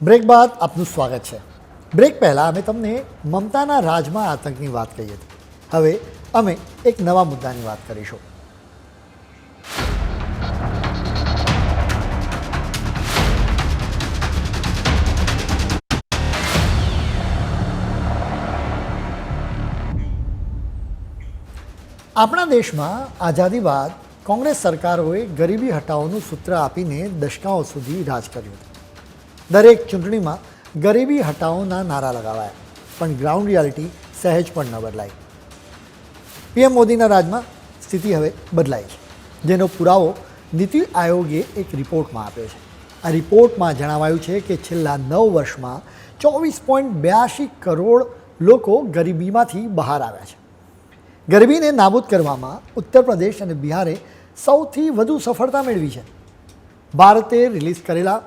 Break બાદ આપનું સ્વાગત છે. બ્રેક પહેલાં અમે તમને મમતાના રાજમાં આતંકની વાત કહી હતી હવે અમે એક નવા મુદ્દાની વાત કરીશું. આપણા દેશમાં આઝાદી બાદ કોંગ્રેસ સરકારોએ ગરીબી હટાવોનું સૂત્ર આપીને દશકાઓ સુધી રાજ કર્યું હતું. દરેક ચૂંટણીમાં ગરીબી હટાવોના નારા લગાવાયા, પણ ગ્રાઉન્ડ રિયાલિટી સહેજ પણ ન બદલાઈ પીએમ મોદીના રાજમાં સ્થિતિ હવે બદલાઈ છે, જેનો પુરાવો નીતિ આયોગે એક રિપોર્ટમાં આપ્યો છે. આ રિપોર્ટમાં જણાવાયું છે કે છેલ્લા નવ વર્ષમાં ચોવીસ પોઈન્ટ બ્યાસી કરોડ લોકો ગરીબીમાંથી બહાર આવ્યા છે. ગરીબીને નાબૂદ કરવામાં ઉત્તર પ્રદેશ અને બિહારે સૌથી વધુ સફળતા મેળવી છે. ભારતે રિલીઝ કરેલા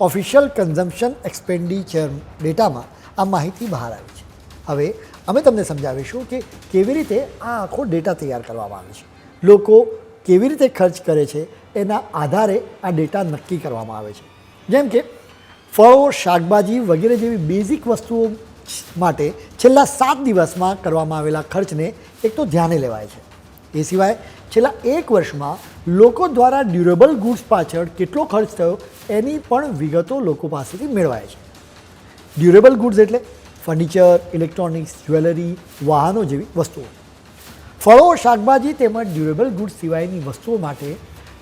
ઓફિશિયલ કન્ઝમ્પશન એક્સપેન્ડિચર ડેટામાં આ માહિતી બહાર આવી છે. હવે અમે તમને સમજાવીશું કે કેવી રીતે આ આખો ડેટા તૈયાર કરવામાં આવે છે. લોકો કેવી રીતે ખર્ચ કરે છે, એના આધારે આ ડેટા નક્કી કરવામાં આવે છે. જેમ કે, ફળો, શાકભાજી વગેરે જેવી બેઝિક વસ્તુઓ માટે છેલ્લા સાત દિવસમાં કરવામાં આવેલા ખર્ચને એક તો ધ્યાને લેવાય છે. એ સિવાય છેલ્લા એક વર્ષમાં લોકો દ્વારા ડ્યુરેબલ ગુડ્સ પાછળ કેટલો ખર્ચ થયો એની પણ વિગતો લોકો પાસેથી મેળવાય છે. ડ્યુરેબલ ગુડ્સ એટલે ફર્નિચર, ઇલેક્ટ્રોનિક્સ, જ્વેલરી, વાહનો જેવી વસ્તુઓ. ફળો, શાકભાજી તેમજ ડ્યુરેબલ ગુડ્સ સિવાયની વસ્તુઓ માટે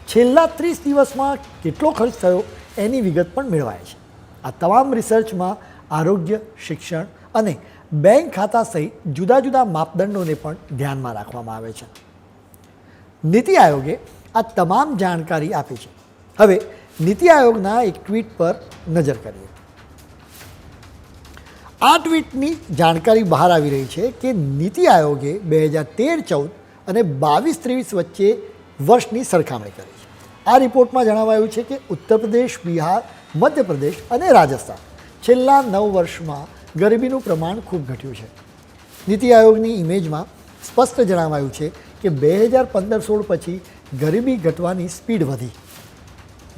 છેલ્લા ત્રીસ દિવસમાં કેટલો ખર્ચ થયો એની વિગત પણ મેળવાય છે. આ તમામ રિસર્ચમાં આરોગ્ય, શિક્ષણ અને બેંક ખાતા સહિત જુદા જુદા માપદંડોને પણ ધ્યાનમાં રાખવામાં આવે છે. નીતિ આયોગે આ તમામ જાણકારી આપી છે. હવે, નીતિ આયોગના એક ટ્વીટ પર નજર કરીએ. આ ટ્વીટની જાણકારી બહાર આવી રહી છે કે નીતિ આયોગે બે હજાર તેર, ચૌદ અને બાવીસ, ત્રેવીસ વચ્ચે વર્ષની સરખામણી કરી છે. આ રિપોર્ટમાં જણાવાયું છે કે ઉત્તર પ્રદેશ, બિહાર, મધ્યપ્રદેશ અને રાજસ્થાન છેલ્લા નવ વર્ષમાં ગરીબીનું પ્રમાણ ખૂબ ઘટ્યું છે. નીતિ આયોગની ઇમેજમાં સ્પષ્ટ જણાવાયું છે કે બે હજાર પંદર સોળ પછી ગરીબી ઘટવાની સ્પીડ વધી.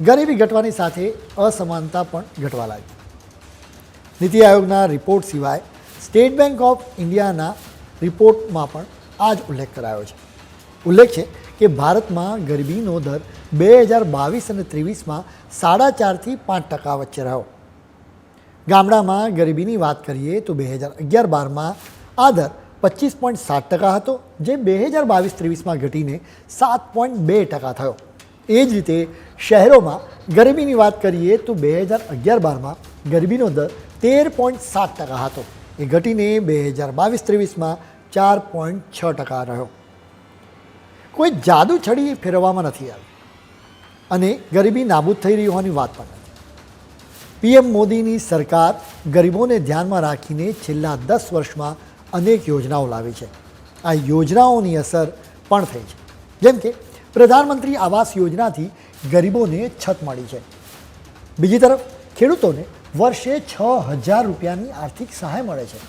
ગરીબી ઘટવાની સાથે અસમાનતા પણ ઘટવા લાગી. નીતિ આયોગના રિપોર્ટ સિવાય સ્ટેટ બેંક ઓફ ઇન્ડિયાના રિપોર્ટમાં પણ આ જ ઉલ્લેખ કરાયો છે. ઉલ્લેખ છે કે ભારતમાં ગરીબીનો દર બે હજાર બાવીસ અને ત્રેવીસમાં સાડા ચારથી પાંચ ટકા વચ્ચે રહ્યો. ગામડામાં ગરીબીની વાત કરીએ તો બે હજાર અગિયાર બારમાં આ દર પચીસ પોઈન્ટ સાત ટકા હતો, જે બે હજાર બાવીસ ત્રેવીસમાં ઘટીને સાત પોઈન્ટ બે ટકા થયો. એ જ રીતે શહેરોમાં ગરીબીની વાત કરીએ તો બે હજાર અગિયાર બારમાં ગરીબીનો દર તેર પોઈન્ટ સાત ટકા હતો. એ ઘટીને બે હજાર બાવીસ ત્રેવીસમાં ચાર પોઈન્ટ છ ટકા રહ્યો. કોઈ જાદુ છડી ફેરવવામાં નથી આવી અને ગરીબી નાબૂદ થઈ રહી હોવાની વાત પણ નથી. પીએમ મોદીની સરકાર ગરીબોને ધ્યાનમાં રાખીને છેલ્લા દસ વર્ષમાં અનેક યોજનાઓ લાવી છે. આ યોજનાઓની અસર પણ થઈ છે. જેમ કે, પ્રધાનમંત્રી આવાસ યોજનાથી ગરીબોને છત મળી છે. બીજી તરફ, ખેડૂતોને વર્ષે છ હજાર રૂપિયાની આર્થિક સહાય મળે છે.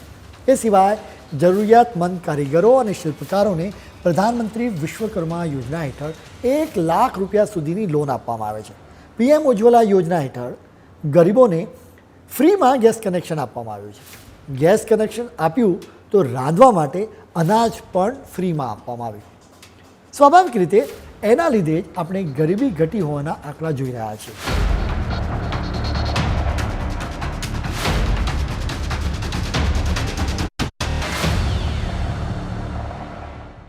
એ સિવાય, જરૂરિયાતમંદ કારીગરો અને શિલ્પકારોને પ્રધાનમંત્રી વિશ્વકર્મા યોજના હેઠળ એક લાખ રૂપિયા સુધીની લોન આપવામાં આવે છે. પીએમ ઉજ્જવલા યોજના હેઠળ ગરીબોને ફ્રીમાં ગેસ કનેક્શન આપવામાં આવ્યું છે. ગેસ કનેક્શન આપ્યું તો રાંધવા માટે અનાજ પણ ફ્રીમાં આપવામાં આવ્યું. સ્વાભાવિક રીતે એના લીધે જ આપણે ગરીબી ઘટી હોવાના આંકડા જોઈ રહ્યા છીએ.